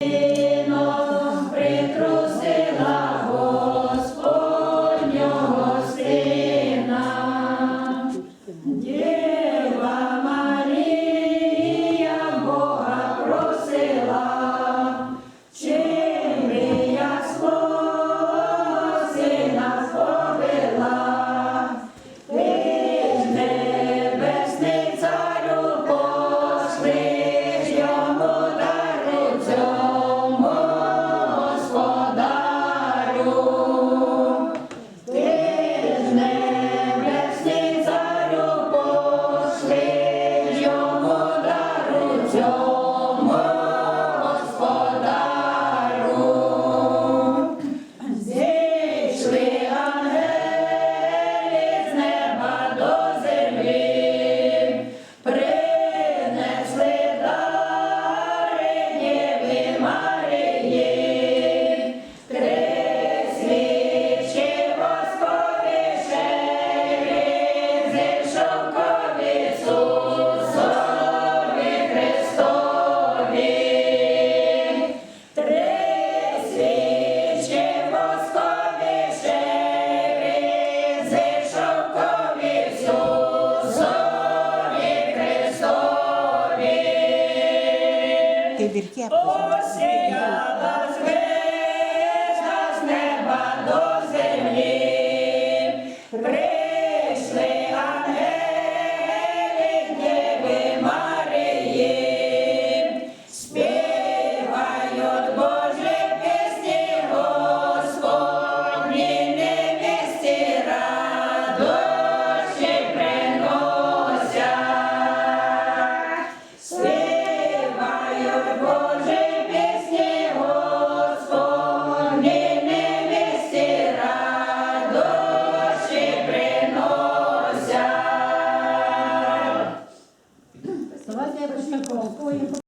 Yeah. Ти вірки Осіяла звезда такого.